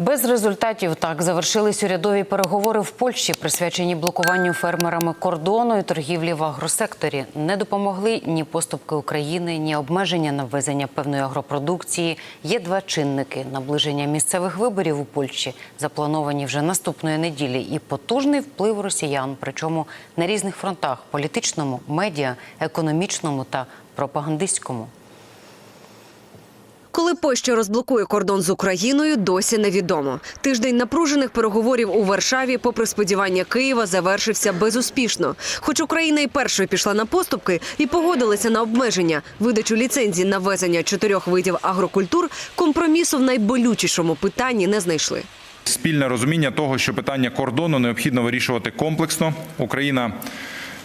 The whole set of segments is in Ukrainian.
Без результатів так завершились урядові переговори в Польщі, присвячені блокуванню фермерами кордону і торгівлі в агросекторі. Не допомогли ні поступки України, ні обмеження на ввезення певної агропродукції. Є два чинники: наближення місцевих виборів у Польщі, заплановані вже наступної неділі, і потужний вплив росіян, причому на різних фронтах політичному, медіа, економічному та пропагандистському. Коли Польща розблокує кордон з Україною, досі невідомо. Тиждень напружених переговорів у Варшаві, попри сподівання Києва, завершився безуспішно. Хоч Україна і першою пішла на поступки і погодилася на обмеження видачу ліцензій на ввезення чотирьох видів агрокультур, компромісу в найболючішому питанні не знайшли. Спільне розуміння того, що питання кордону необхідно вирішувати комплексно. Україна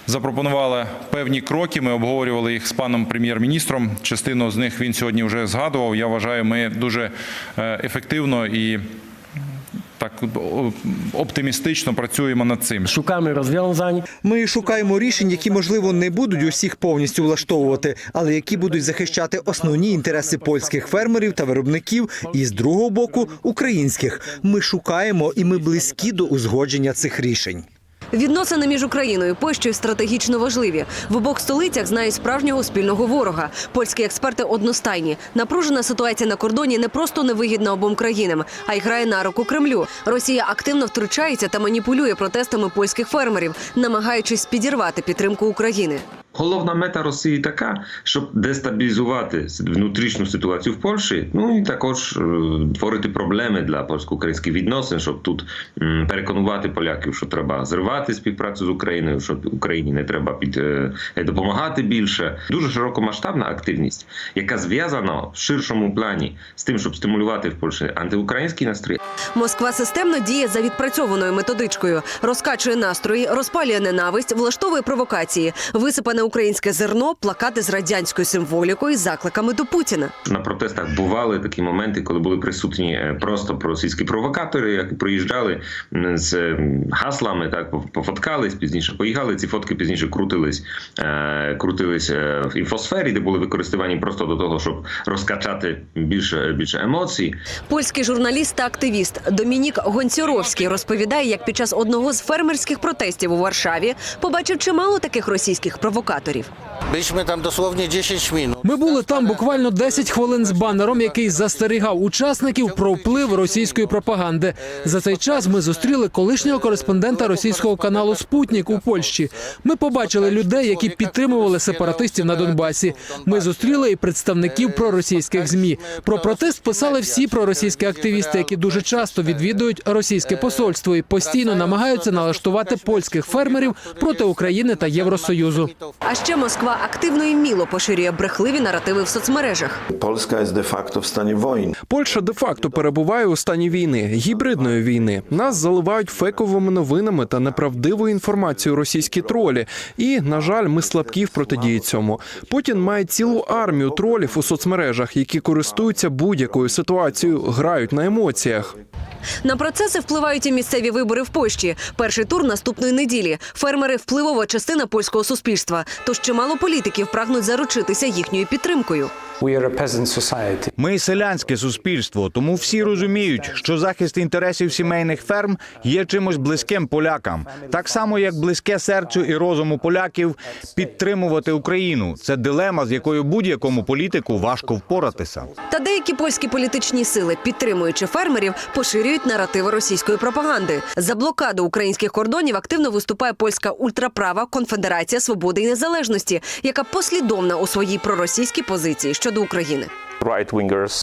запропонувала певні кроки. Ми обговорювали їх з паном прем'єр-міністром. Частину з них він сьогодні вже згадував. Я вважаю, ми дуже е, ефективно і так оптимістично працюємо над цим. Szukamy rozwiązań. Ми шукаємо рішень, які можливо не будуть усіх повністю влаштовувати, але які будуть захищати основні інтереси польських фермерів та виробників, і з другого боку українських. Ми шукаємо і ми близькі до узгодження цих рішень. Відносини між Україною і Польщею стратегічно важливі. В обох столицях знають справжнього спільного ворога. Польські експерти одностайні. Напружена ситуація на кордоні не просто невигідна обом країнам, а й грає на руку Кремлю. Росія активно втручається та маніпулює протестами польських фермерів, намагаючись підірвати підтримку України. Головна мета Росії така, щоб дестабілізувати внутрішню ситуацію в Польщі, ну і також е, творити проблеми для польсько-українських відносин, щоб тут переконувати поляків, що треба зривати співпрацю з Україною, що Україні не треба під е, допомагати більше. Дуже широкомасштабна активність, яка зв'язана в ширшому плані з тим, щоб стимулювати в Польщі антиукраїнський настрій. Москва системно діє за відпрацьованою методичкою, розкачує настрої, розпалює ненависть, влаштовує провокації, висипане українське зерно, плакати з радянською символікою, і закликами до Путіна. На протестах бували такі моменти, коли були присутні е, просто російські провокатори, які приїжджали з гаслами, так пофоткались, пізніше поїхали. Ці фотки пізніше крутились, е, крутились е, в інфосфері, де були використані просто до того, щоб розкачати більше більше емоцій. Польський журналіст та активіст Домінік Гонцюровський розповідає, як під час одного з фермерських протестів у Варшаві побачив чимало таких російських провокаторів. Byliśmy tam dosłownie 10 minut. Ми були там буквально 10 хвилин з банером, який застерігав учасників про вплив російської пропаганди. За цей час ми зустріли колишнього кореспондента російського каналу Спутнік у Польщі. Ми побачили людей, які підтримували сепаратистів на Донбасі. Ми зустріли і представників проросійських змі. Про протест писали всі проросійські активісти, які дуже часто відвідують російське посольство і постійно намагаються налаштувати польських фермерів проти України та Євросоюзу. А ще Москва активно і міло поширює брехливі наративи в соцмережах. Jest de facto w stanie wojny. Польща де-факто перебуває у стані війни, гібридної війни. Нас заливають фейковими новинами та неправдивою інформацією російські тролі. І, на жаль, ми слабкі в протидії цьому. Путін має цілу армію тролів у соцмережах, які користуються будь-якою ситуацією, грають на емоціях. На процеси впливають і місцеві вибори в Польщі. Перший тур наступної неділі. Фермери впливова частина польського суспільства. Тож чимало політиків прагнуть заручитися їхньою підтримкою. Ми селянське суспільство, тому всі розуміють, що захист інтересів сімейних ферм є чимось близьким полякам, так само як близьке серцю і розуму поляків підтримувати Україну. Це дилема, з якою будь-якому політику важко впоратися. Та деякі польські політичні сили, підтримуючи фермерів, поширюють наративи російської пропаганди. За блокаду українських кордонів активно виступає польська ультраправа Конфедерація свободи і незалежності, яка послідовна у своїй проросійській позиції щодо України.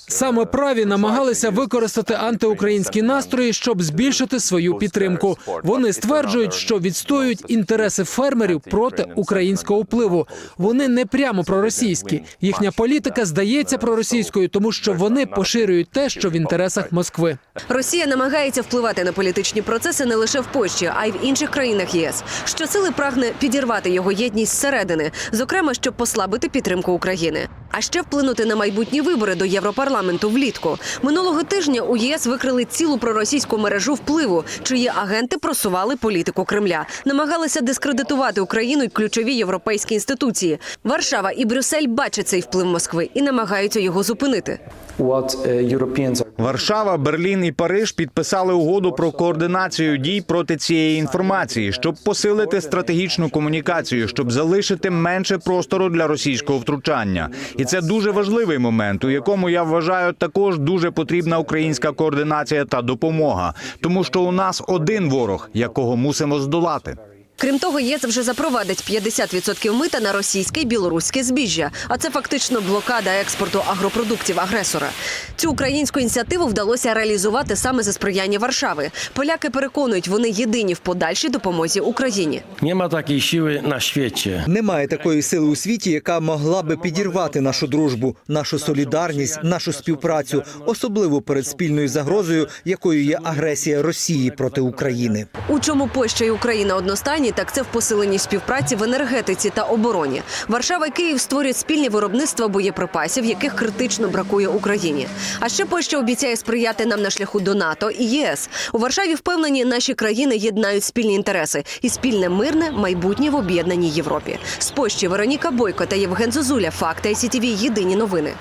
Саме праві намагалися використати антиукраїнські настрої, щоб збільшити свою підтримку. Вони стверджують, що відстоюють інтереси фермерів проти українського впливу. Вони не прямо проросійські. Їхня політика здається проросійською, тому що вони поширюють те, що в інтересах Москви. Росія намагається впливати на політичні процеси не лише в Польщі, а й в інших країнах ЄС. Щосили прагне підірвати його єдність зсередини, зокрема, щоб послабити підтримку України. А ще вплинути на майбутні вибори до Європарламенту влітку. Минулого тижня у ЄС викрили цілу проросійську мережу впливу, чиї агенти просували політику Кремля, намагалися дискредитувати Україну й ключові європейські інституції. Варшава і Брюссель бачать цей вплив Москви і намагаються його зупинити. Варшава, Берлін і Париж підписали угоду про координацію дій проти цієї інформації, щоб посилити стратегічну комунікацію, щоб залишити менше простору для російського втручання. І це дуже важливий момент, у якому я вважаю також дуже потрібна українська координація та допомога, тому що у нас один ворог, якого мусимо здолати. Крім того, ЄС вже запровадить 50% мита на російське і білоруське збіжжя. А це фактично блокада експорту агропродуктів агресора. Цю українську ініціативу вдалося реалізувати саме за сприяння Варшави. Поляки переконують, вони єдині в подальшій допомозі Україні. Ma takiej siły na świecie. Немає такої сили у світі, яка могла би підірвати нашу дружбу, нашу солідарність, нашу співпрацю, особливо перед спільною загрозою, якою є агресія Росії проти України. У чому Польща і Україна одностайні, так це в посиленні співпраці в енергетиці та обороні. Варшава і Київ створюють спільні виробництва боєприпасів, яких критично бракує Україні. А ще Польща обіцяє сприяти нам на шляху до НАТО і єС. У Варшаві впевнені, наші країни єднають спільні інтереси і спільне мирне майбутнє в об'єднаній Європі. З Польщі Вероніка Бойко та Євген Зозуля. Факти ICTV. Єдині новини.